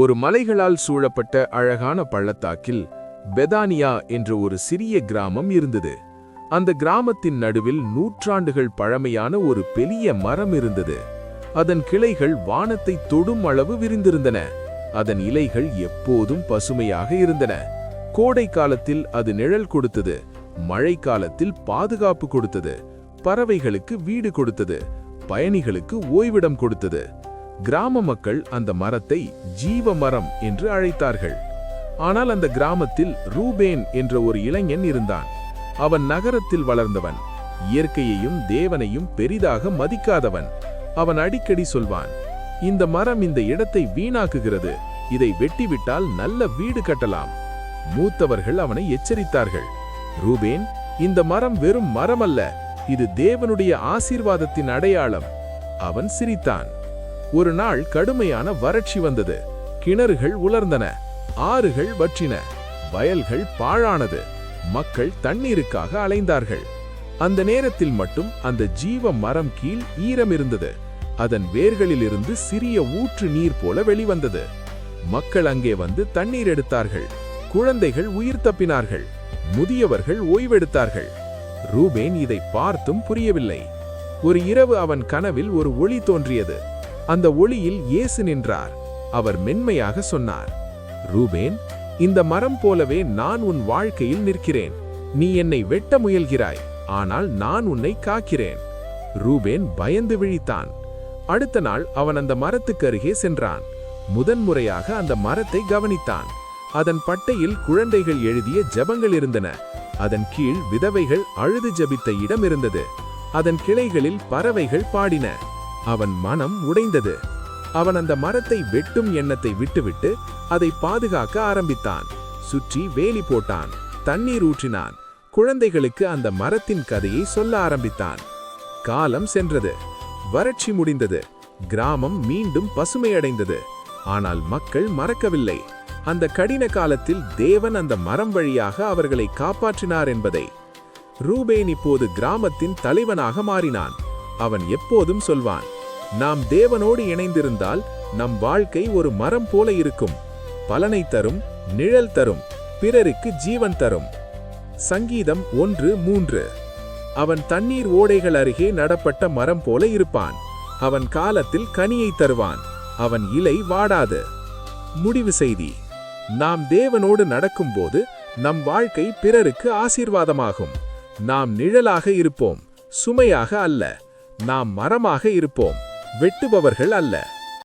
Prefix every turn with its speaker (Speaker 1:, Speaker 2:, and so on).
Speaker 1: ஒரு மலைகளால் சூழப்பட்ட அழகான பள்ளத்தாக்கில் பெதானியா என்ற ஒரு சிறிய கிராமம் இருந்தது. அந்த கிராமத்தின் நடுவில் நூற்றாண்டுகள் பழமையான ஒரு பெரிய மரம் இருந்தது. அதன் கிளைகள் வானத்தை தொடும் அளவு விரிந்திருந்தன. அதன் இலைகள் எப்போதும் பசுமையாக இருந்தன. கோடை காலத்தில் அது நிழல் கொடுத்தது. மழை காலத்தில் பாதுகாப்பு கொடுத்தது. பறவைகளுக்கு வீடு கொடுத்தது. பயணிகளுக்கு ஓய்விடம் கொடுத்தது. கிராம மக்கள் அந்த மரத்தை ஜீவ மரம் என்று அழைத்தார்கள். ஆனால் அந்த கிராமத்தில் ரூபேன் என்ற ஒரு இளைஞன் இருந்தான். அவன் நகரத்தில் வளர்ந்தவன். இயற்கையையும் தேவனையும் பெரிதாக மதிக்காதவன். அவன் அடிக்கடி சொல்வான் இந்த மரம் இந்த இடத்தை வீணாக்குகிறது. இதை வெட்டிவிட்டால் நல்ல வீடு கட்டலாம். மூத்தவர்கள் அவனை எச்சரித்தார்கள் ரூபேன் இந்த மரம் வெறும் மரம் அல்ல இது தேவனுடைய ஆசீர்வாதத்தின் அடையாளம். அவன் சிரித்தான். ஒரு நாள் கடுமையான வறட்சி வந்தது. கிணறுகள் உலர்ந்தன. ஆறுகள் வற்றின. வயல்கள் பாழானது. மக்கள் தண்ணீருக்காக அலைந்தார்கள். அந்த நேரத்தில் மட்டும் அந்த ஜீவ மரம் கீழ் ஈரம் இருந்தது. அதன் வேர்களிலிருந்து சிறிய ஊற்று நீர் போல வெளிவந்தது. மக்கள் அங்கே வந்து தண்ணீர் எடுத்தார்கள். குழந்தைகள் உயிர் தப்பினார்கள். முதியவர்கள் ஓய்வெடுத்தார்கள். ரூபேன் இதை பார்த்தும் புரியவில்லை. ஒரு இரவு அவன் கனவில் ஒரு ஒளி தோன்றியது. அந்த ஒளியில் இயேசு நின்றார். அவர் மென்மையாக சொன்னார் ரூபேன் இந்த மரம் போலவே நான் உன் வாழ்க்கையில் நிற்கிறேன். நீ என்னை வெட்ட முயல்கிறாய் ஆனால் நான் உன்னை காக்கிறேன். ரூபேன் பயந்து விழித்தான். அடுத்த நாள் அவன் அந்த மரத்துக்கு அருகே சென்றான். முதன்முறையாக அந்த மரத்தை கவனித்தான். அதன் பட்டையில் குழந்தைகள் எழுதிய ஜெபங்கள் இருந்தன. அதன் கீழ் விதவைகள் அழுது ஜபித்த இடம் இருந்தது. அதன் கிளைகளில் பறவைகள் பாடின. அவன் மனம் உடைந்தது. அவன் அந்த மரத்தை வெட்டும் எண்ணத்தை விட்டுவிட்டு அதை பாதுகாக்க ஆரம்பித்தான். சுற்றி வேலி போட்டான் தண்ணீர் ஊற்றினான் குழந்தைகளுக்கு அந்த மரத்தின் கதையை சொல்ல ஆரம்பித்தான். காலம் சென்றது வறட்சி முடிந்தது கிராமம் மீண்டும் பசுமையடைந்தது. ஆனால் மக்கள் மறக்கவில்லை அந்த கடின காலத்தில் தேவன் அந்த மரம் வழியாக அவர்களை காப்பாற்றினார் என்பதை. ரூபேன் இப்போது கிராமத்தின் தலைவனாக மாறினான் அவன் எப்போதும் சொல்வான் நாம் தேவனோடு இணைந்திருந்தால் நம் வாழ்க்கை ஒரு மரம் போல இருக்கும். பலனை தரும் நிழல் தரும் பிறருக்கு ஜீவன் தரும். சங்கீதம் ஒன்று மூன்று. அவன் தண்ணீர் ஓடைகள் அருகே நடப்பட்ட மரம் போல இருப்பான். அவன் காலத்தில் கனியை தருவான். அவன் இலை வாடாது. முடிவு செய்தி. நாம் தேவனோடு நடக்கும்போது நம் வாழ்க்கை பிறருக்கு ஆசீர்வாதமாகும். நாம் நிழலாக இருப்போம். சுமையாக அல்ல. நாம் மரமாக இருப்போம். வெட்டுபவர்கள் அல்ல.